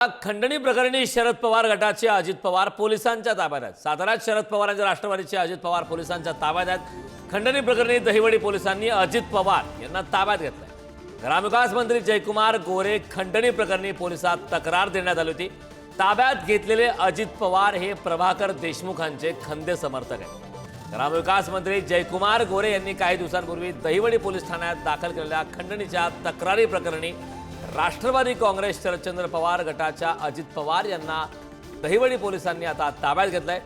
खंडणी प्रकरणी शरद पवार गटाचे अजित पवार पोलिसांच्या ताब्यात आहेत. साताऱ्यात शरद पवारांच्या राष्ट्रवादीचे अजित पवार पोलिसांच्या ताब्यात आहेत. खंडणी प्रकरणी दहिवडी पोलिसांनी अजित पवार यांना ताब्यात घेतलंय. ग्रामविकास मंत्री जयकुमार गोरे खंडणी प्रकरणी पोलिसात तक्रार देण्यात आली होती. ताब्यात घेतलेले अजित पवार हे प्रभाकर देशमुखांचे खंदे समर्थक आहेत. ग्रामविकास मंत्री जयकुमार गोरे यांनी काही दिवसांपूर्वी दहिवडी पोलीस ठाण्यात दाखल केलेल्या खंडणीच्या तक्रारी प्रकरणी राष्ट्रवादी काँग्रेस शरदचंद्र पवार गटाच्या अजित पवार यांना दहिवडी पोलिसांनी आता ताब्यात घेतलंय.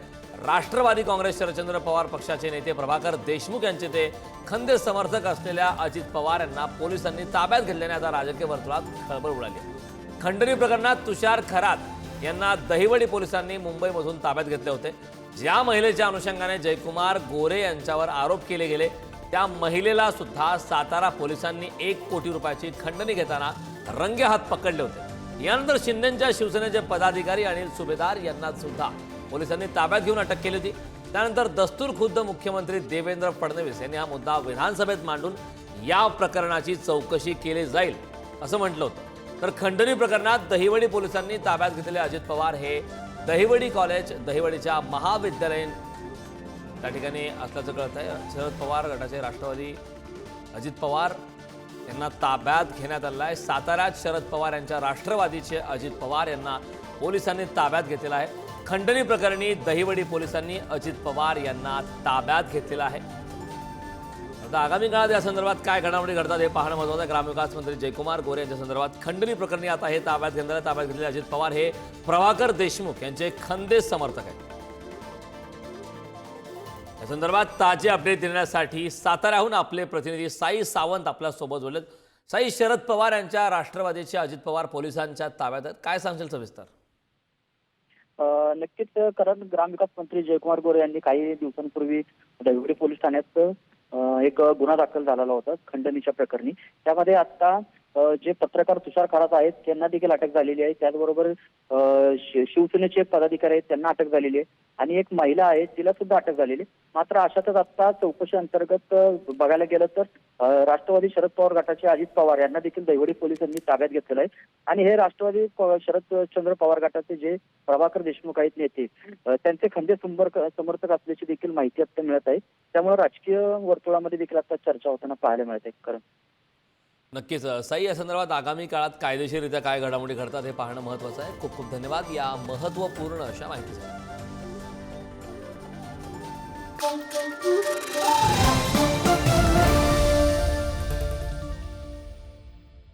राष्ट्रवादी काँग्रेस शरदचंद्र पवार पक्षाचे नेते प्रभाकर देशमुख यांचे ते खंदे समर्थक असलेल्या अजित पवार यांना पोलिसांनी ताब्यात घेतल्याने आता राजकीय वर्तुळात खळबळ उडाली. खंडणी प्रकरणात तुषार खरात यांना दहिवडी पोलिसांनी मुंबईमधून ताब्यात घेतले होते. ज्या महिलेच्या अनुषंगाने जयकुमार गोरे यांच्यावर आरोप केले गेले त्या महिलेला सुद्धा सातारा पोलिसांनी एक कोटी रुपयाची खंडणी घेताना रंगे हात पकडले होते. यानंतर शिंदेच्या शिवसेनेचे पदाधिकारी अनिल सुभेदार यांना सुद्धा पोलिसांनी ताब्यात घेऊन अटक केली होती. त्यानंतर दस्तूर खुद्द मुख्यमंत्री देवेंद्र फडणवीस यांनी हा मुद्दा विधानसभेत मांडून या प्रकरणाची चौकशी केली जाईल असं म्हटलं होतं. तर खंडणी प्रकरणात दहिवडी पोलिसांनी ताब्यात घेतलेले अजित पवार हे दहिवडी कॉलेज दहिवडीच्या महाविद्यालयीन त्या ठिकाणी असल्याचं कळत आहे शरद पवार गटाचे राष्ट्रवादी अजित पवार यांना ताब्यात घेण्यात आलं आहे. साताऱ्यात शरद पवार यांच्या राष्ट्रवादीचे अजित पवार यांना पोलिसांनी ताब्यात घेतलेला आहे. खंडणी प्रकरणी दहिवडी पोलिसांनी अजित पवार यांना ताब्यात घेतलेला आहे. आता आगामी काळात या संदर्भात काय घडामोडी घडतात हे पाहणं महत्वाचं आहे. ग्रामविकास मंत्री जयकुमार गोरे यांच्या संदर्भात खंडणी प्रकरणी आता हे ताब्यात घेतलेलं ताब्यात घेतलेले अजित पवार हे प्रभाकर देशमुख यांचे खंदे समर्थक आहेत. या संदर्भात ताजे अपडेट देण्यासाठी साताऱ्याहून आपले प्रतिनिधी साई सावंत आपल्यासोबत बोललेत साई शरद पवार यांच्या राष्ट्रवादीचे अजित पवार पोलिसांच्या ताब्यात आहेत. काय सांगशील सविस्तर? नक्कीच कारण ग्रामविकास मंत्री जयकुमार गोरे यांनी काही दिवसांपूर्वी दहिवडी पोलीस ठाण्यात एक गुन्हा दाखल झालेला होता खंडणीच्या प्रकरणी. त्यामध्ये आता जे पत्रकार तुषार खरात आहेत त्यांना देखील अटक झालेली आहे. त्याचबरोबर शिवसेनेचे पदाधिकारी आहेत त्यांना अटक झालेली आहे. आणि एक महिला आहे तिला सुद्धा अटक झालेली आहे. मात्र अशातच आता चौकशी अंतर्गत बघायला गेलं तर राष्ट्रवादी शरद पवार गटाचे अजित पवार यांना देखील दैवडी पोलिसांनी ताब्यात घेतलेलं आहे. आणि हे राष्ट्रवादी शरद शरदचंद्र पवार गटाचे जे प्रभाकर देशमुख आहेत नेते त्यांचे खंदे समर्थक असल्याची देखील माहिती आता मिळत आहे. त्यामुळे राजकीय वर्तुळामध्ये देखील आता चर्चा होताना पाहायला मिळत आहे कारण नक्कीच. साई या संदर्भात आगामी काळात कायदेशीररित्या काय घडामोडी घडतात हे पाहणं महत्त्वाचं आहे. खूप खूप धन्यवाद या महत्त्वपूर्ण अशा माहितीसाठी.